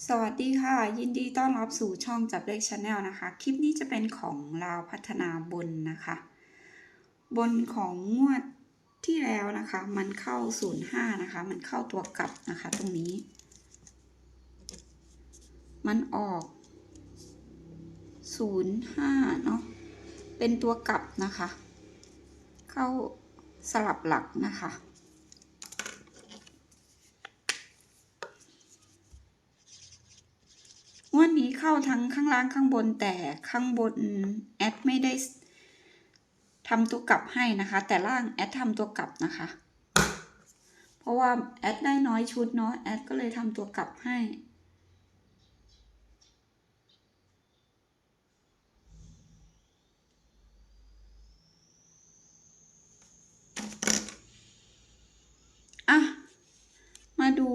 สวัสดีค่ะ ยินดีต้อนรับสู่ช่องจับเลขชาแนลนะคะ คลิปนี้จะเป็นของลาวพัฒนาบนนะคะ บนของงวดที่แล้วนะคะ มันเข้า 05 นะคะ มันเข้าตัวกลับนะคะตรงนี้ มันออก 05 เนาะเป็นตัวกลับนะคะ เข้าสลับหลักนะคะ วดนี้เข้าทั้งข้างล่างข้างบนแต่ข้างบนแอดไม่ได้ทำตัวกลับให้นะคะ แต่ล่างแอดทำตัวกลับนะคะ เพราะว่าแอดได้น้อยชุดเนาะแอดก็เลยทำตัวกลับให้ อะ มาดู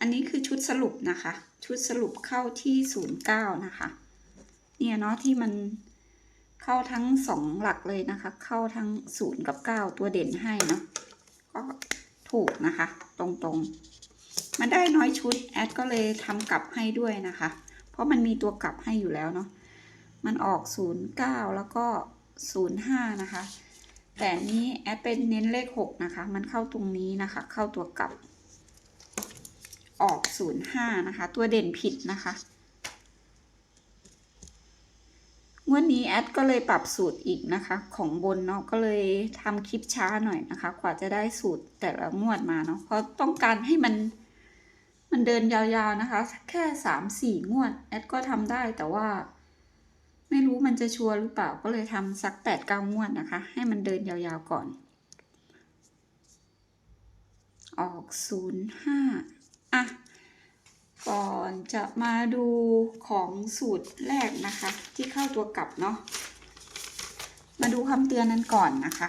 อันนี้คือชุด สรุปนะคะ ชุดสรุปเข้าที่ศูนย์เก้านะคะ เนี่ยเนาะที่มันเข้าทั้งสองหลักเลยนะคะ เข้าทั้งศูนย์กับเก้าตัวเด่นให้เนาะก็ถูกนะคะ ตรงๆ มันได้น้อยชุดแอดก็เลยทำกลับให้ด้วยนะคะ เพราะมันมีตัวกลับให้อยู่แล้วเนาะมันออกศูนย์เก้าแล้วก็ศูนย์ห้านะคะแต่นนี้แอดเป็นเน้นเลขหกนะคะ มันเข้าตรงนี้นะคะ เข้าตัวกลับ ออก 05 นะคะ ตัวเด่นผิดนะคะงวดนี้แอดก็เลยปรับสูตรอีกนะคะ ของบนเนาะก็เลยทำคลิปช้าหน่อยนะคะ กว่าจะได้สูตรแต่ละงวดมาเนาะเพราะต้องการให้มันมันเดินยาวๆนะคะ แค่สามสี่งวดแอดก็ทำได้แต่ว่า ไม่รู้มันจะชัวร์หรือเปล่าก็เลยทำสักแปดเก้างวดนะคะ ให้มันเดินยาวๆก่อน ออกศูนย์ห้า อะ ก่อนจะมาดูของสูตรแรกนะคะ ที่เข้าตัวกลับเนาะ มาดูคำเตือนนั้นก่อนนะคะ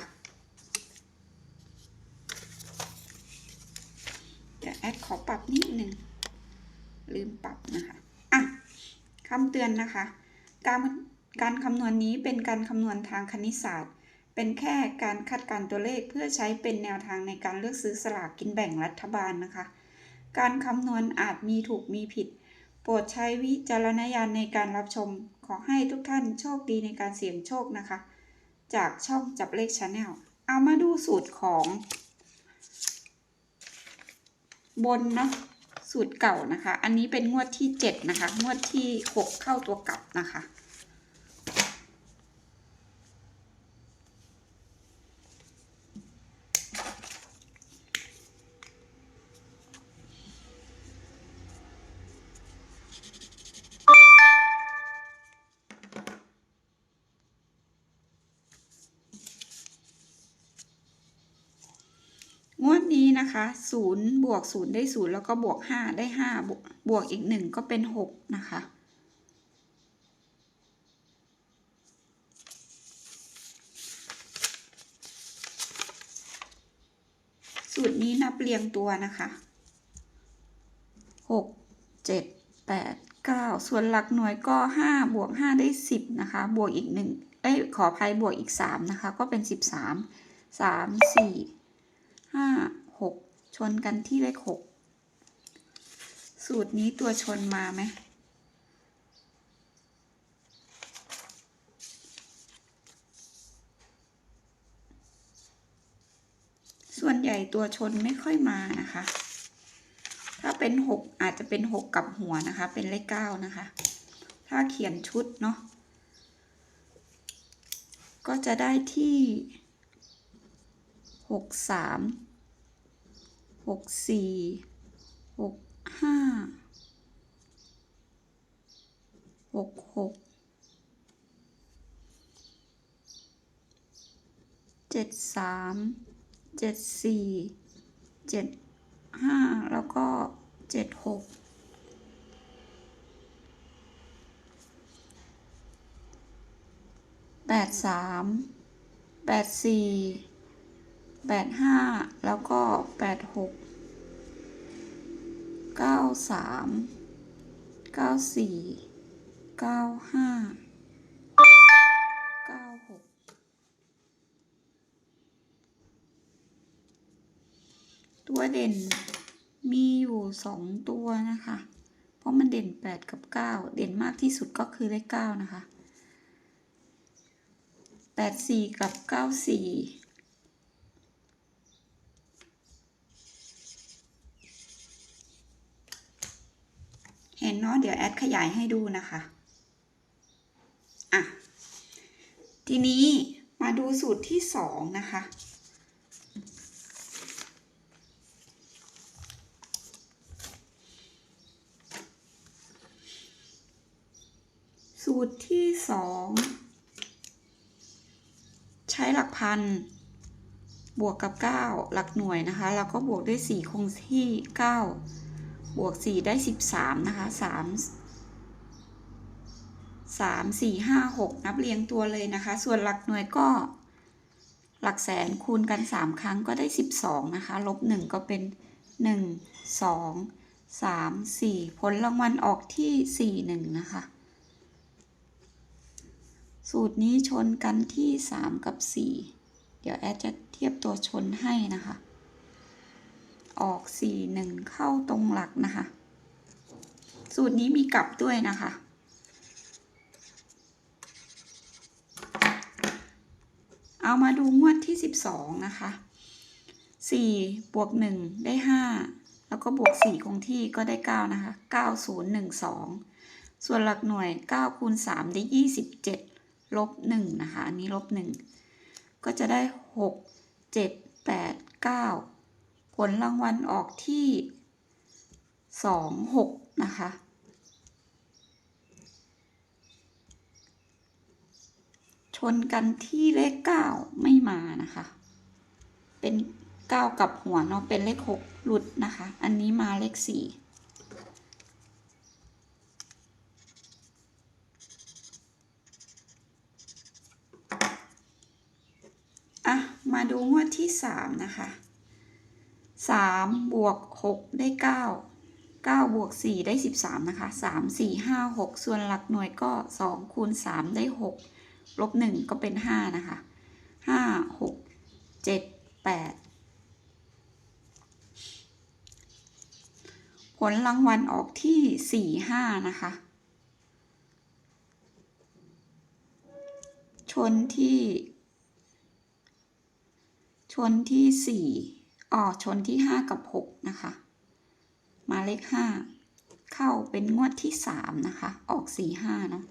เดี๋ยวแอดขอปรับนิดนึง ลืมปรับนะคะ อะคำเตือนนะคะ การการคำนวณนี้เป็นการคำนวณทางคณิตศาสตร์ เป็นแค่การคาดการตัวเลขเพื่อใช้เป็นแนวทางในการเลือกซื้อสลากกินแบ่งรัฐบาลนะคะ การคำนวณอาจมีถูกมีผิด โปรดใช้วิจารณญาณในการรับชม ขอให้ทุกท่านโชคดีในการเสี่ยงโชคนะคะ จากช่องจับเลขชาแนลเอามาดูสูตรของ บนเนาะสูตรเก่านะคะ อันนี้เป็นงวดที่ 7 นะคะ งวดที่ 6 เข้าตัวกลับนะคะ งวดนี้นะคะศูนย์บวกศูนย์ได้ศูนย์แล้วก็บวกห้าได้ห้าบวกบวกอีกหนึ่งก็เป็นหกนะคะ สูตรนี้นับเรียงตัวนะคะหกเจ็ดแปดเก้าส่วนหลักหน่วยก็ห้าบวกห้าได้สิบนะคะ บวกอีกหนึ่งเอ้ย ขออภัยบวกอีกสามนะคะ ก็เป็นสิบสามสามสี่ ห้าหกชนกันที่เลขหกสูตรนี้ตัวชนมาไหมส่วนใหญ่ตัวชนไม่ค่อยมานะคะ ถ้าเป็นหกอาจจะเป็นหกกับหัวนะคะ เป็นเลขเก้านะคะ ถ้าเขียนชุดเนาะก็จะได้ที่ หกสามหกสี่หกห้าหกหกเจ็ดสามเจ็ดสี่เจ็ดห้าแล้วก็เจ็ดหกแปดสามแปดสี่ แปดห้าแล้วก็แปดหกเก้าสามเก้าสี่เก้าห้าเก้าหกตัวเด่นมีอยู่สองตัวนะคะ เพราะมันเด่นแปดกับเก้าเด่นมากที่สุดก็คือเลขเก้านะคะแปดสี่กับเก้าสี่ นเนาะเดี๋ยวแอดขยายให้ดูนะคะอะทีนี้มาดูสูตรที่สองนะคะ สูตรที่สองใช้หลักพันบวกกับ 9 หลักหน่วยนะคะ แล้วก็บวกด้วย4คงที่ 9 บวก 4 ได้ 13 นะคะ 3 3 4 5 6 นับเรียงตัวเลยนะคะ ส่วนหลักหน่วยก็ หลักแสนคูณกัน 3 ครั้งก็ได้ 12 นะคะ ลบ 1 ก็เป็น 1 2 3 4 ผลรางวัลออกที่ 4 1 นะคะ สูตรนี้ชนกันที่ 3 กับ 4 เดี๋ยวแอดจะเทียบตัวชนให้นะคะ ออก4 1เข้าตรงหลักนะคะ สูตรนี้มีกลับด้วยนะคะ เอามาดูงวดที่12นะคะ4บวก1ได้5แล้วก็บวก4คงที่ก็ได้9นะคะ9012ส่วนหลักหน่วย9คูณ3ได้27ลบ1นะคะ อันนี้ลบ1ก็จะได้6 7 8 9 ผลรางวัลออกที่2 6นะคะ ชนกันที่เลข9ไม่มานะคะ เป็น9กับหัวเนาะเป็นเลข6หลุดนะคะ อันนี้มาเลข4อะมาดูงวดที่3นะคะ 3บวก6ได้ 9 9บวก4ได้ 13 นะคะ 3 4 5 6 ส่วนหลักหน่วยก็ 2 คูณ 3 ได้ 6 ลบ 1 ก็เป็น 5 นะคะ 5 6 7 8 ผลรางวัลออกที่ 4 5 นะคะ ชนที่ ชนที่สี่ อ๋อชนที่ห้ากับหกนะคะ มาเลขห้าเข้าเป็นงวดที่สามนะคะ ออกสี่ห้าเนาะ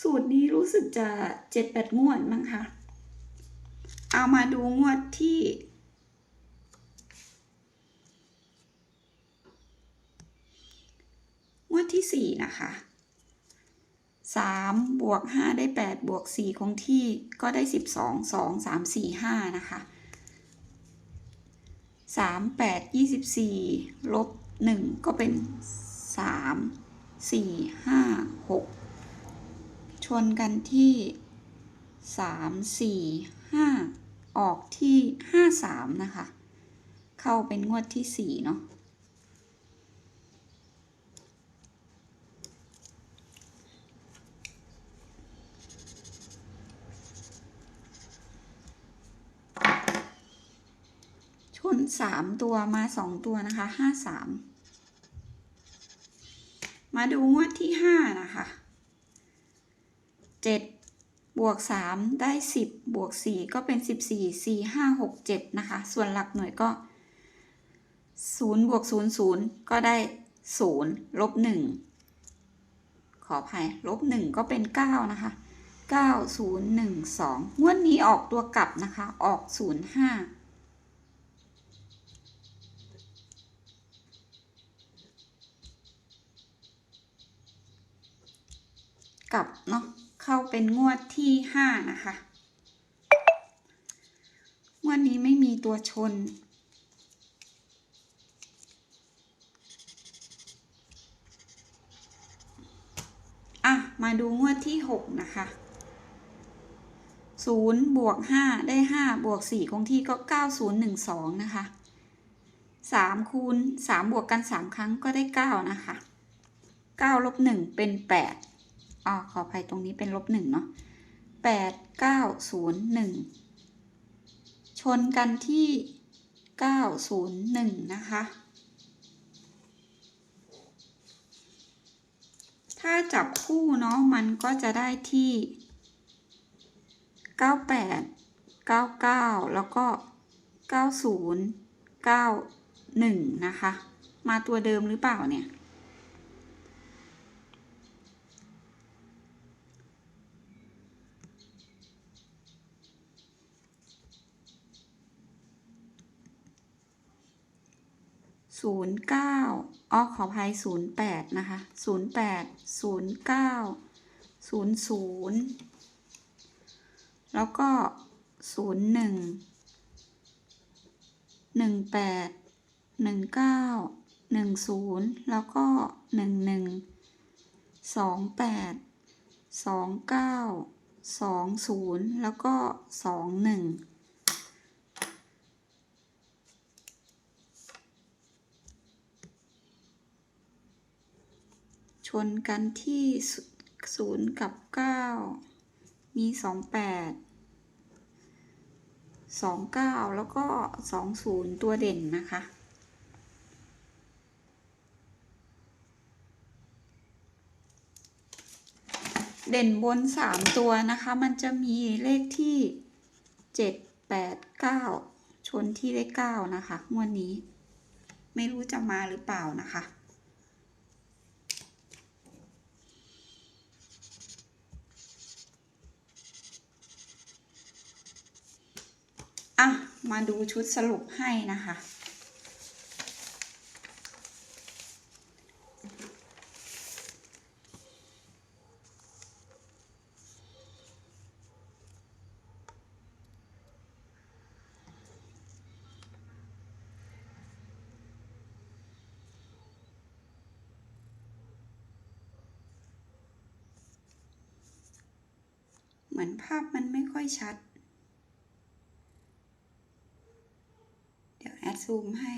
สูตรนี้รู้สึกจะเจ็ดแปดงวดมั้งคะ เอามาดูงวดที่ งวดที่ สี่นะคะสามบวกห้าได้แปดบวกสี่คงที่ก็ได้สิบสองสองสามสี่ห้านะคะสามแปดยี่สิบสี่ลบหนึ่งก็เป็นสามสี่ห้าหกชนกันที่สามสี่ห้าออกที่ห้าสามนะคะ เข้าเป็นงวดที่สี่เนาะ สามตัวมาสองตัวนะคะห้าสามมาดูงวดที่ห้านะคะเจ็ดบวกสามได้สิบบวกสี่ก็เป็นสิบสี่สี่ห้าหกเจ็ดนะคะ ส่วนหลักหน่วยก็ศูนย์บวกศูนย์ศูนย์ก็ได้ศูนย์ลบหนึ่งขออภัยลบหนึ่งก็เป็นเก้านะคะเก้าศูนย์หนึ่งสองงวดนี้ออกตัวกลับนะคะ ออกศูนย์ห้า กลับเนาะเข้าเป็นงวดที่ห้านะคะ งวดนี้ไม่มีตัวชน อะ มาดูงวดที่หกนะคะศูนย์บวกห้าได้ห้าบวกสี่คงที่ก็เก้าศูนย์หนึ่งสองนะคะสามคูณสามบวกกันสามครั้งก็ได้เก้านะคะเก้าลบหนึ่งเป็นแปด อ่าขออภัยตรงนี้เป็นลบหนึ่งเนาะแปดเก้าศูนย์หนึ่งชนกันที่เก้าศูนย์หนึ่งนะคะ ถ้าจับคู่เนาะมันก็จะได้ที่98 99แปดเก้าเก้าแล้วก็90 91นะคะ มาตัวเดิมหรือเปล่าเนี่ย ศูนย์เก้าอ๋อขออภัยศูนย์แปดนะคะศูนย์แปดศูนย์เก้าศูนย์ศูนย์แล้วก็ศูนย์หนึ่งหนึ่งแปดหนึ่งเก้าหนึ่งศูนย์แล้วก็หนึ่งหนึ่งสองแปดสองเก้าสองศูนย์แล้วก็สองหนึ่ง นกันที่ศูนย์กับเก้ามีสองแปดสองเก้าแล้วก็สองศูนย์ตัวเด่นนะคะเด่นบนสามตัวนะคะ มันจะมีเลขที่เจ็ดแปดเก้าชนที่เลขเก้านะคะงวดนี้ ไม่รู้จะมาหรือเปล่านะคะ อะ มาดูชุดสรุปให้นะคะ เหมือนภาพมันไม่ค่อยชัด เดี๋ยวแอด ซูมให้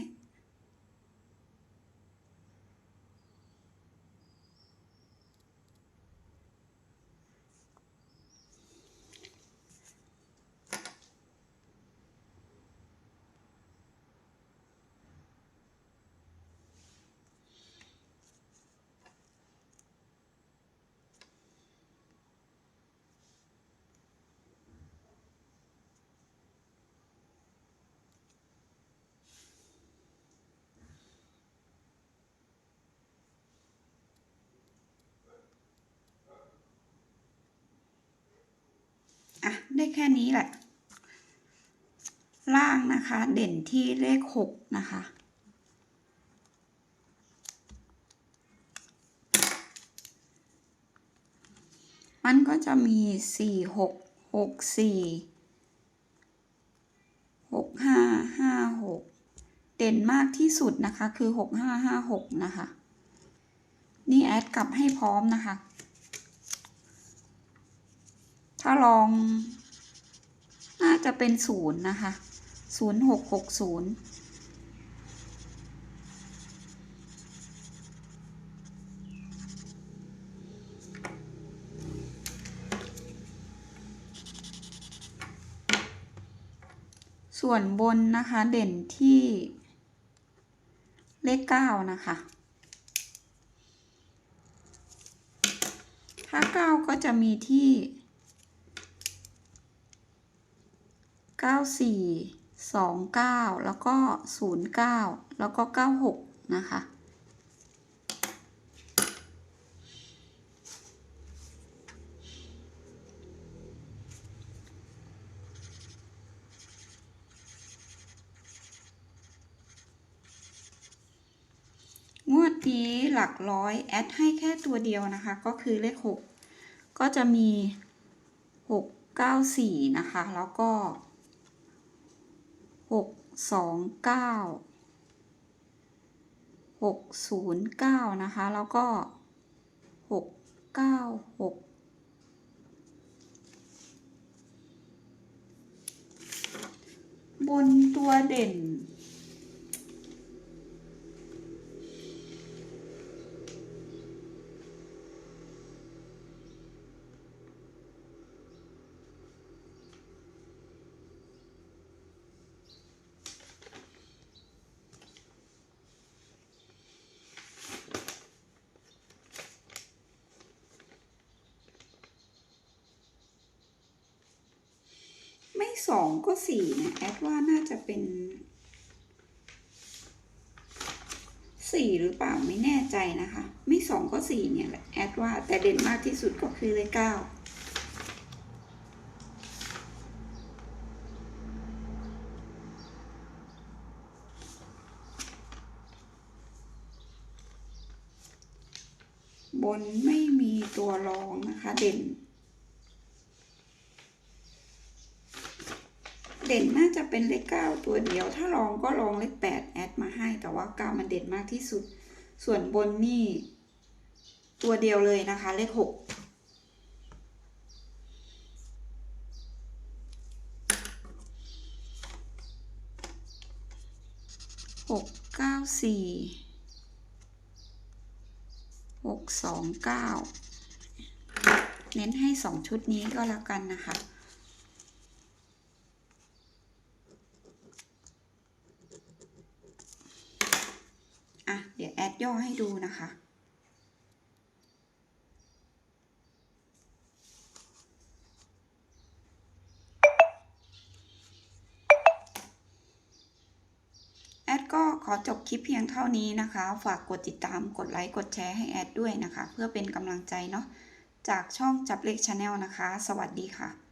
อะ ได้แค่นี้แหละ ล่างนะคะ เด่นที่เลขหกนะคะ มันก็จะมีสี่หกหกสี่หกห้าห้าหกเด่นมากที่สุดนะคะคือหกห้าห้าหกนะคะ นี่แอดกลับให้พร้อมนะคะ ถ้าลอง น่าจะเป็นศูนย์นะคะศูนย์หกหกศูนย์ส่วนบนนะคะเด่นที่เลขเก้านะคะ ถ้าเก้าก็จะมีที่ เก้าสี่สองเก้าแล้วก็ศูนย์เก้าแล้วก็เก้าหกนะคะ งวดนี้หลักร้อยแอดให้แค่ตัวเดียวนะคะ ก็คือเลขหกก็จะมีหกเก้าสี่นะคะ แล้วก็ สองเก้าหกศูนย์เก้านะคะ แล้วก็หกเก้าหกบนตัวเด่น สองก็สี่เนี่ยแอดว่าน่าจะเป็นสี่หรือเปล่าไม่แน่ใจนะคะ ไม่สองก็สี่เนี่ยแหละแอดว่าแต่เด่นมากที่สุดก็คือเลขเก้าบนไม่มีตัวรองนะคะเด่น เด่นน่าจะเป็นเลขเก้าตัวเดียว ถ้ารองก็รองเลขแปดแอดมาให้ แต่ว่าเก้ามันเด่นมากที่สุด ส่วนบนนี่ ตัวเดียวเลยนะคะ เลขหกหกเก้าสี่หกสองเก้าเน้นให้สองชุดนี้ก็แล้วกันนะคะ เดี๋ยวแอด ย่อให้ดูนะคะ แอดก็ขอจบคลิปเพียงเท่านี้นะคะ ฝากกดติดตามกดไลค์กดแชร์ให้แอดด้วยนะคะ เพื่อเป็นกำลังใจเนาะจากช่องจับเลขชาแนลนะคะ สวัสดีค่ะ